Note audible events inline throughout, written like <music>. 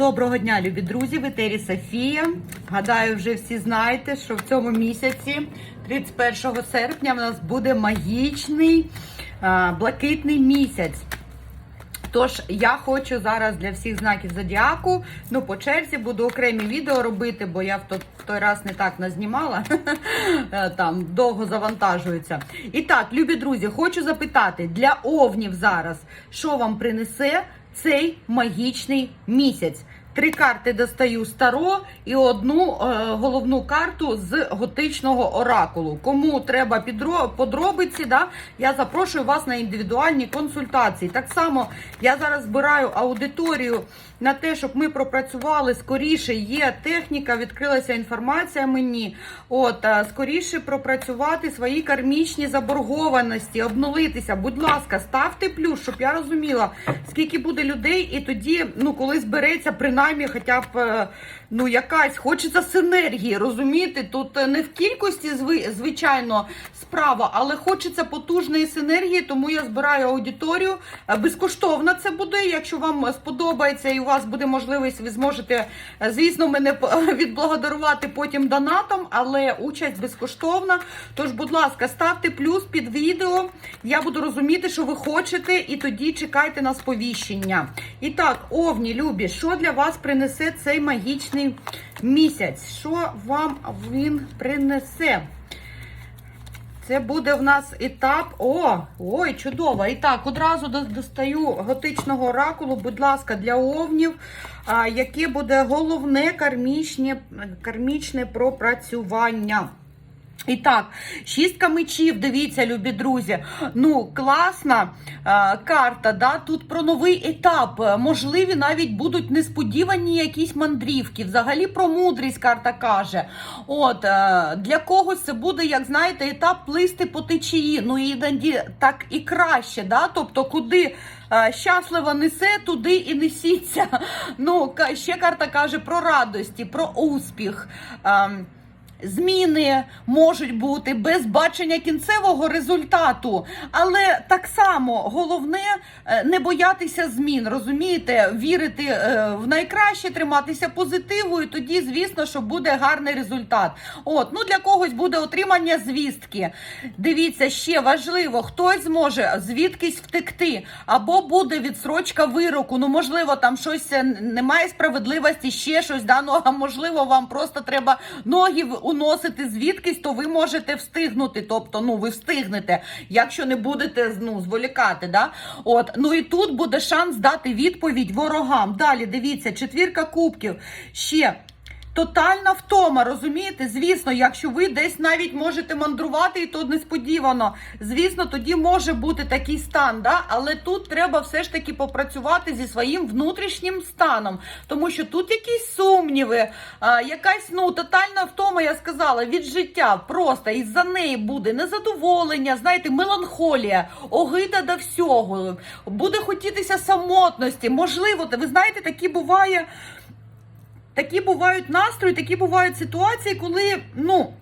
Доброго дня, любі друзі! В етері Софія. Гадаю, вже всі знаєте, що в цьому місяці, 31 серпня, в нас буде магічний а, блакитний місяць. Тож я хочу зараз для всіх знаків зодіаку, ну по черзі буду окремі відео робити, бо я в той, в той раз не так назнімала, <laughs> там довго завантажується. І так, любі друзі, хочу запитати для овнів зараз, що вам принесе цей магічний місяць. Три карти достаю старо і одну е, головну карту з готичного оракулу. Кому треба підро, подробиці, да, я запрошую вас на індивідуальні консультації. Так само я зараз збираю аудиторію на те, щоб ми пропрацювали скоріше. Є техніка, відкрилася інформація мені. От скоріше пропрацювати свої кармічні заборгованості, обнулитися. Будь ласка, ставте плюс, щоб я розуміла, скільки буде людей, і тоді, ну коли збереться, принаймні, хоча б е, ну якась хочеться синергії, розумієте? Тут е, не в кількості звичайно справа, але хочеться потужної синергії, тому я збираю аудиторію. Е, Безкоштовно це буде. Якщо вам сподобається і у вас буде можливість, ви зможете, е, звісно, мене <laughs> відблагодарувати потім донатом, але участь безкоштовна. Тож, будь ласка, ставте плюс під відео. Я буду розуміти, що ви хочете, і тоді чекайте на сповіщення. І так, овні, любі, що для вас принесе цей магічний місяць? Що вам він принесе? Це буде в нас етап. О, ой, чудово. І так, одразу до- достаю готичного оракулу, будь ласка, для овнів, яке буде головне кармічне, кармічне пропрацювання. І так, шістка мечів, дивіться, любі друзі. Ну, класна е, карта. Да? Тут про новий етап. Е, Можливі навіть будуть несподівані якісь мандрівки. Взагалі про мудрість карта каже. От, е, для когось це буде, як знаєте, етап плисти по течії. Ну, іноді так і краще. Да? Тобто, куди е, щасливо несе, туди і несіться. <laughs> Ну, ще карта каже про радості, про успіх. Зміни можуть бути без бачення кінцевого результату, але так само головне е, не боятися змін, розумієте, вірити е, в найкраще, триматися позитиву, і тоді, звісно, що буде гарний результат. От, ну для когось буде отримання звістки. Дивіться, ще важливо, хтось зможе звідкись втекти, або буде відсрочка вироку. Ну, можливо, там щось е, немає справедливості, ще щось, да, ну, а можливо, вам просто треба ноги уносити звідкись, то ви можете встигнути. Тобто, ну, ви встигнете, якщо не будете ну, зволікати. Да? От, ну і тут буде шанс дати відповідь ворогам. Далі дивіться, четвірка кубків. Ще. Тотальна втома, розумієте? Звісно, якщо ви десь навіть можете мандрувати, і то несподівано. Звісно, тоді може бути такий стан, да? але тут треба все ж таки попрацювати зі своїм внутрішнім станом, тому що тут якісь сумніви, якась ну тотальна втома, я сказала, від життя. Просто із-за неї буде незадоволення, знаєте, меланхолія, огида до всього. Буде хотітися самотності. Можливо, ви знаєте, такі буває. Такі бувають настрої, такі бувають ситуації, коли ну.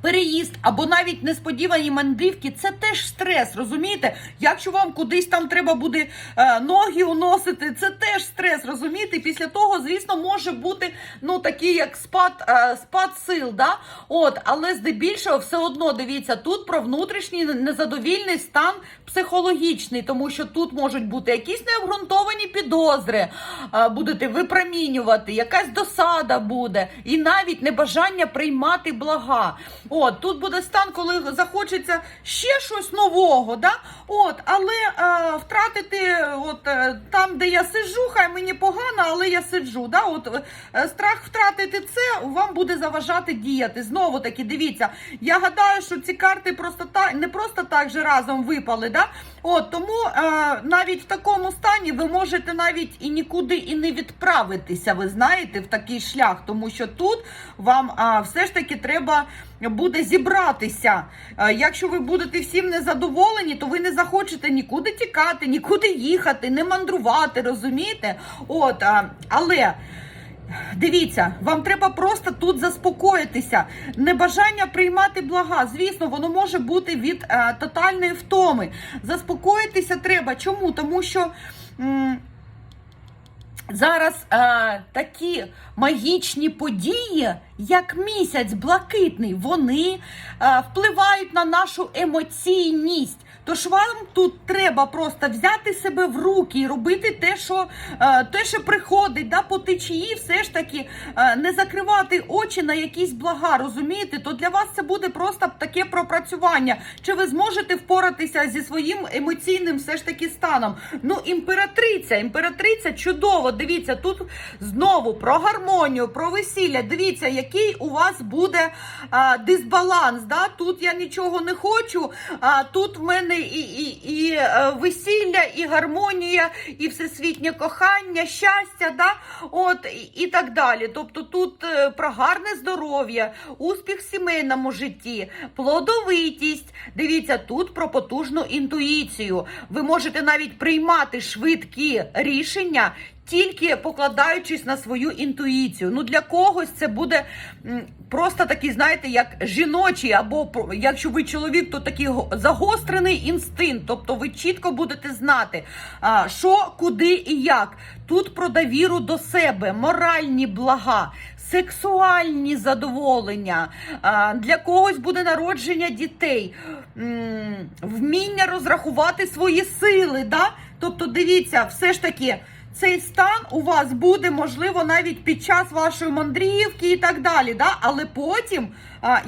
Переїзд або навіть несподівані мандрівки це теж стрес, розумієте? Якщо вам кудись там треба буде е, ноги уносити, це теж стрес, розумієте? Після того, звісно, може бути ну такий як спад, е, спад сил. Да? От, але здебільшого все одно дивіться, тут про внутрішній незадовільний стан психологічний, тому що тут можуть бути якісь необґрунтовані підозри, е, будете випромінювати, якась досада буде, і навіть небажання приймати блага. От тут буде стан, коли захочеться ще щось нового, да? От, але е, втратити от е, там, де я сиджу, хай мені погано, але я сиджу. Да? От е, страх втратити це вам буде заважати діяти. Знову таки, дивіться, я гадаю, що ці карти просто так не просто так же разом випали. Да? От тому е, навіть в такому стані ви можете навіть і нікуди і не відправитися. Ви знаєте, в такий шлях, тому що тут вам е, все ж таки треба буде зібратися. Е, Якщо ви будете всім незадоволені, то ви не захочете нікуди тікати, нікуди їхати, не мандрувати, розумієте? От, але. Дивіться, вам треба просто тут заспокоїтися. Небажання приймати блага. Звісно, воно може бути від е, тотальної втоми. Заспокоїтися треба. Чому? Тому що. м, зараз е, такі магічні події, як місяць блакитний, вони е, впливають на нашу емоційність. Тож вам тут треба просто взяти себе в руки і робити те, що е, те, що приходить, да, по течії, все ж таки е, не закривати очі на якісь блага, розумієте? То для вас це буде просто таке пропрацювання. Чи ви зможете впоратися зі своїм емоційним все ж таки станом? Ну, імператриця, імператриця чудово. Дивіться, тут знову про гармонію, про весілля. Дивіться, який у вас буде а, дисбаланс. Да? Тут я нічого не хочу, а тут в мене і, і, і е, весілля, і гармонія, і всесвітнє кохання, щастя, да? От, і, так далі. Тобто тут е, про гарне здоров'я, успіх в сімейному житті, плодовитість. Дивіться, тут про потужну інтуїцію. Ви можете навіть приймати швидкі рішення. Тільки покладаючись на свою інтуїцію. Ну для когось це буде просто такий, знаєте, як жіночий, або якщо ви чоловік, то такий загострений інстинкт. Тобто ви чітко будете знати, що, куди і як. Тут про довіру до себе, моральні блага, сексуальні задоволення. Для когось буде народження дітей, вміння розрахувати свої сили. Да? Тобто, дивіться, все ж таки. Цей стан у вас буде можливо навіть під час вашої мандрівки і так далі. Да? Але потім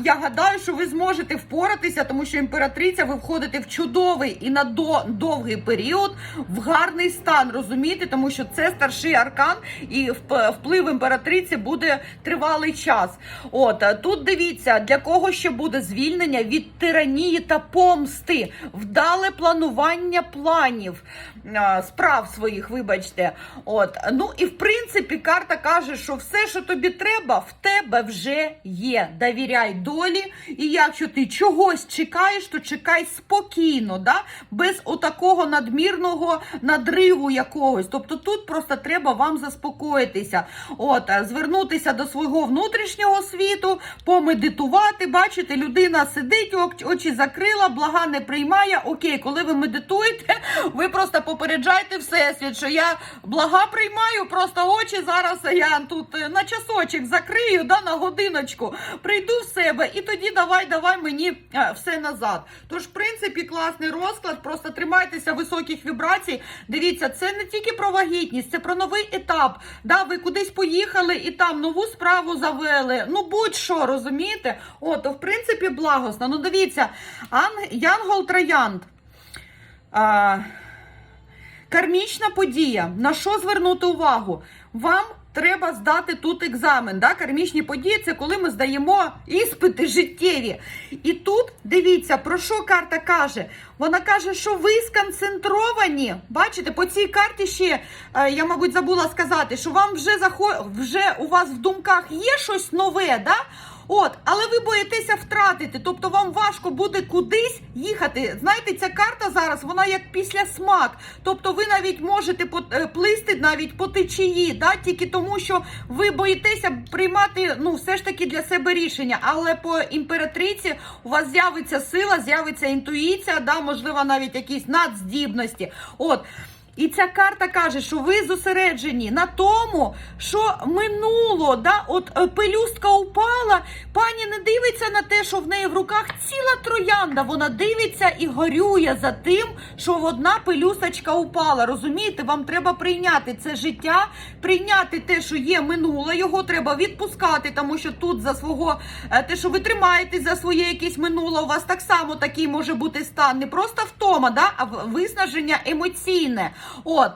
я гадаю, що ви зможете впоратися, тому що імператриця ви входите в чудовий і на довгий період в гарний стан. Розумієте, тому що це старший аркан, і вплив імператриці буде тривалий час. От тут дивіться, для кого ще буде звільнення від тиранії та помсти, вдале планування планів справ своїх, вибачте. От ну і в принципі карта каже, що все, що тобі треба, в тебе вже є. Довіряй долі. І якщо ти чогось чекаєш, то чекай спокійно, да? без отакого надмірного надриву якогось. Тобто тут просто треба вам заспокоїтися. От, звернутися до свого внутрішнього світу, помедитувати. Бачите, людина сидить, очі закрила, блага не приймає. Окей, коли ви медитуєте, <laughs> ви просто попереджайте всесвіт, що я блага приймаю, просто очі зараз я тут е, на часочок закрию, да, на годиночку, прийду в себе і тоді давай, давай мені е, все назад. Тож, в принципі, класний розклад, просто тримайтеся високих вібрацій. Дивіться, це не тільки про вагітність, це про новий етап. Да, ви кудись поїхали і там нову справу завели. Ну, будь-що, розумієте? От, то, в принципі, благосно. Ну, дивіться, Ан... Янгол Троянд. А... Кармічна подія. На що звернути увагу? Вам треба здати тут екзамен. Да? Кармічні події це коли ми здаємо іспити життєві. І тут дивіться, про що карта каже? Вона каже, що ви сконцентровані. Бачите, по цій карті ще е, я, мабуть, забула сказати, що вам вже заход... вже у вас в думках є щось нове. Да? От, але ви боїтеся втратити, тобто вам важко буде кудись їхати. Знаєте, ця карта зараз вона як після смак. Тобто ви навіть можете е, плисти навіть по течії, да? тільки тому, що ви боїтеся приймати ну, все ж таки для себе рішення. Але по імператриці у вас з'явиться сила, з'явиться інтуїція, да? можливо, навіть якісь надздібності. От. І ця карта каже, що ви зосереджені на тому, що минуло, да? от е, пелюстка упала, пані не дивиться на те, що в неї в руках ціла троянда. Вона дивиться і горює за тим, що одна пелюсточка упала. Розумієте, вам треба прийняти це життя, прийняти те, що є минуле, його треба відпускати, тому що тут за свого е, те, що ви тримаєтесь за своє якесь минуле, у вас так само такий може бути стан, не просто втома, да? а виснаження емоційне. От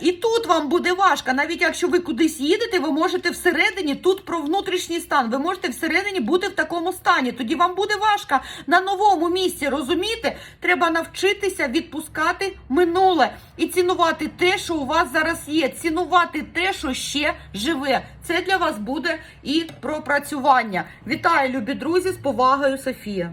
і тут вам буде важко, навіть якщо ви кудись їдете, ви можете всередині тут про внутрішній стан. Ви можете всередині бути в такому стані. Тоді вам буде важко на новому місці. Розумієте? Треба навчитися відпускати минуле і цінувати те, що у вас зараз є. Цінувати те, що ще живе. Це для вас буде і пропрацювання. Вітаю, любі друзі, з повагою, Софія.